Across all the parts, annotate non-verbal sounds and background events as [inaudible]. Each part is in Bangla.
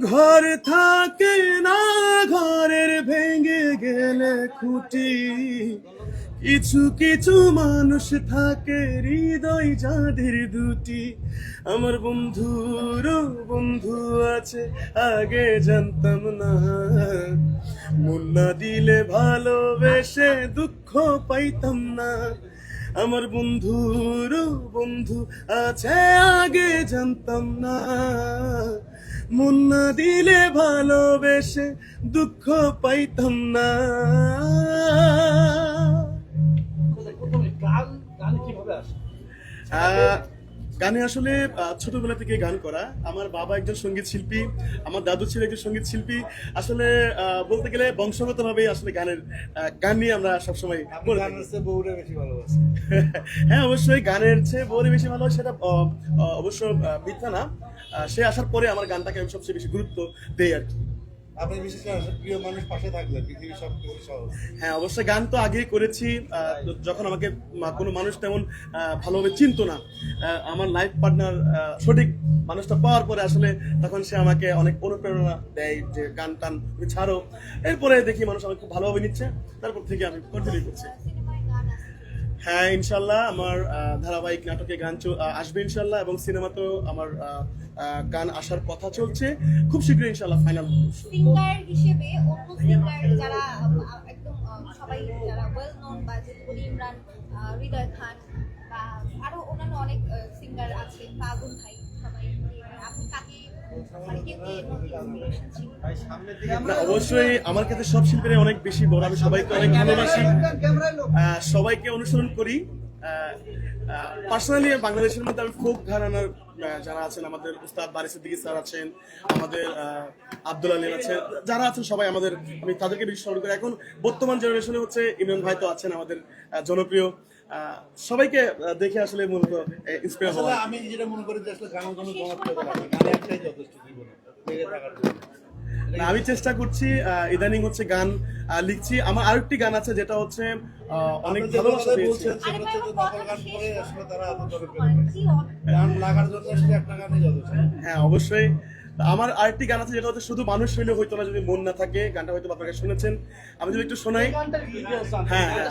ঘর থাকে না, ঘরের ভেঙে গেলে খুঁটি। কিছু কিছু মানুষ থাকে, হৃদয় যাদের দুটি। আমার বন্ধুর বন্ধু আছে, আগে জানতাম না। মন না দিলে ভালোবেসে দুঃখ পাইতাম না। আমার বন্ধুর বন্ধু আছে, আগে জানতাম না। মন না দিলে ভালোবেসে দুঃখ পাইতাম না। গান গান কীভাবে আসে? গানে আসলে ছোটবেলা থেকে গান করা। আমার বাবা একজন সংগীত শিল্পী আমার দাদু ছিল একজন সংগীত শিল্পী। আসলে বলতে গেলে বংশগতভাবেই আসলে গানের গান নিয়ে আমরা সবসময় বউরে বেশি ভালোবাসে [laughs] হ্যাঁ অবশ্যই গানের চেয়ে বউরে বেশি ভালো সেটা অবশ্য মিথ্যা না। সে আসার পরে আমার গানটাকে আমি সবচেয়ে বেশি গুরুত্ব দেই আর কি। আপনি বিশেষ প্রিয় মানুষ পাশে থাকলে পৃথিবীর সব হ্যাঁ অবশ্যই গান তো আগেই করেছি যখন আমাকে কোনো মানুষ তেমন ভালোভাবে চিনতো না আমার লাইফ পার্টনার সঠিক মানুষটা পাওয়ার পরে আসলে তখন সে আমাকে অনেক অনুপ্রেরণা দেয় যে গান টান ছাড়ো। এরপরে দেখি মানুষ আমাকে খুব ভালোভাবে নিচ্ছে, তারপর থেকে আমি কন্টিনিউ করছি। হ্যাঁ ইনশাল্লাহ আমার ধারাবাহিক নাটকে গান আসবে ইনশাল্লাহ এবং সিনেমাতেও আমার গান আসার কথা চলছে। খুব শীঘ্রই ইনশাল্লাহ ফাইনাল হিসেবে যারা একদম সবাই যারা ওয়েল নোন বা ইমরান হৃদয় খান আরও অন্যান্য অনেক সিঙ্গার আছে ভাই সবাই। অবশ্যই আমার কাছে সব অনেক বেশি বড়, আমি সবাইকে অনেক ভালোবাসি। সবাইকে অনুসরণ করি। পার্সোনালি বাংলাদেশের মধ্যে আমি ফোক ঘরানার যারা আছেন, আমাদের উস্তাদ বারি স্যার আছেন, আমাদের আব্দুল আলী আছেন, যারা আছেন সবাই আমাদের, আমি তাদেরকে বেশি স্মরণ করি। এখন বর্তমান জেনারেশনে হচ্ছে ইমরান ভাই তো আছেন, আমাদের জনপ্রিয়। সবাইকে দেখে আসলে মূলত ইন্সপায়ার হওয়া। আমি যেটা মনে করি যে আসলে গানের কোনো জনপ্রিয়তা লাগে গানে একটাই যথেষ্ট জীবনে থাকার জন্য। আমি চেষ্টা করছি ইদানিং হচ্ছে গান লিখছি। আমার আরেকটি গান আছে যেটা হচ্ছে অনেক ভালোবাসা পেয়েছি। গান গান হ্যাঁ অবশ্যই। আমার আরেকটি গান আছে যেটা হচ্ছে শুধু মানুষ হইলে হইতো না যদি মন না থাকে গানটা হয়তো আপনাকে শুনেছেন। আমি যদি একটু শোনাই। হ্যাঁ হ্যাঁ।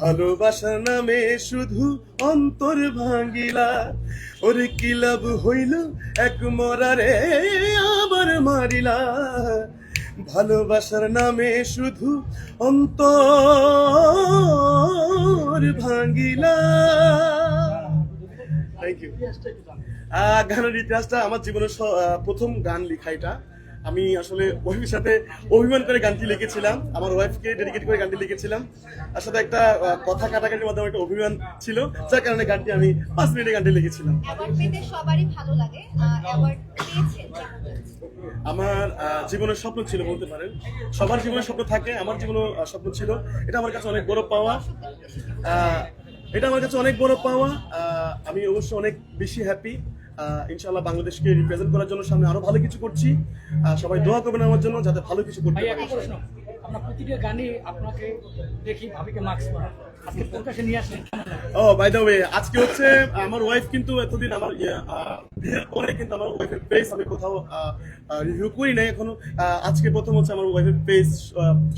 ভালোবাসা নামে শুধু অন্তর ভাঙ্গিলা। ওরে কি লাভ হইল? এক মরারে আবার মারিলা। ভালোবাসার নামে শুধু অন্তর ভাঙ্গিলা। থ্যাংক ইউ গানের ইতিহাসটা আমার জীবনের প্রথম গান লেখা এটা। আমি আসলে ওয়াইফের সাথে অভিমান করে গানটি লিখেছিলাম। আমার ওয়াইফকে ডেডিকেট করে গানটি লিখেছিলাম। তার সাথে একটা কথা কাটাকাটির মাধ্যমে একটা অভিমান ছিল যার কারণে গানটি আমি পাঁচ মিনিটে গানটি লিখেছিলাম। সবারই ভালো লাগে? আমার জীবনের স্বপ্ন ছিল বলতে পারেন। সবার জীবনের স্বপ্ন থাকে আমার জীবনেও স্বপ্ন ছিল। এটা আমার কাছে অনেক বড় পাওয়া। এটা আমার কাছে অনেক বড় পাওয়া। আমি অবশ্যই অনেক বেশি হ্যাপি ইনশাআল্লাহ বাংলাদেশকে রিপ্রেজেন্ট করার জন্য সামনে আরও ভালো কিছু করছি। সবাই দোয়া করবেন আমার জন্য যাতে ভালো কিছু করতে পারি। প্রশ্ন। আমরা প্রতিটা গানে আপনাকে দেখি ভাবিকে মাস্ক পরা ও বাই দ্য ওয়ে আজকে হচ্ছে আমার ওয়াইফ কিন্তু এতদিন আমার ইয়ে, বিয়ের পরে কিন্তু আমার ওয়াইফের পেজ আমি কোথাও রিভিউ করি নাই এখনও। আজকে প্রথম হচ্ছে আমার ওয়াইফের পেজ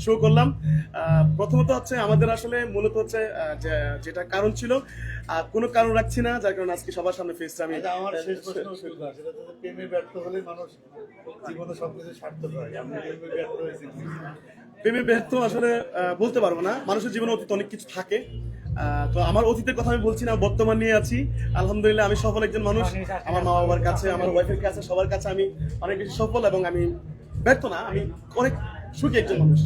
শো করলাম। প্রথমত হচ্ছে আমাদের আসলে মূলত হচ্ছে যেটা কারণ ছিল কোনো কারণ রাখছি না যার কারণে আজকে সবার সামনে ফেসটা আমি আমার শেষ প্রশ্ন প্রেমে ব্যর্থ হলে মানুষ জীবনে সবকিছু সার্থক হয়। আমি প্রেমে ব্যর্থ হয়েছি। প্রেমে ব্যর্থ আসলে বলতে পারব না। মানুষের জীবনে অতীত অনেক কিছু থাকে আহ, তো আমার অতীতের কথা আমি বলছি না বর্তমান নিয়ে আছি। আলহামদুলিল্লাহ আমি সফল একজন মানুষ। আমার মা বাবার কাছে আমার ওয়াইফের কাছে সবার কাছে আমি অনেক বেশি সফল এবং আমি ব্যর্থ না আমি অনেক সুখী একজন মানুষ।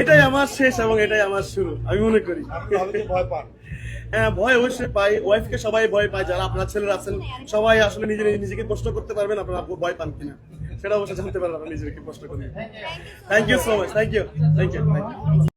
এটাই আমার শেষ এবং এটাই আমার শুরু আমি মনে করি। হ্যাঁ, ভয় অবশ্যই পাই। ওয়াইফকে সবাই ভয় পায় যারা আপনার ছেলেরা আছেন সবাই আসলে নিজে নিজেকে কষ্ট করতে পারবেন আপনারা ভয় পান কিনা। সেটা অবশ্যই জানতে পারলাম, নিজেকে কষ্ট করে। Thank you so much thank you thank you thank you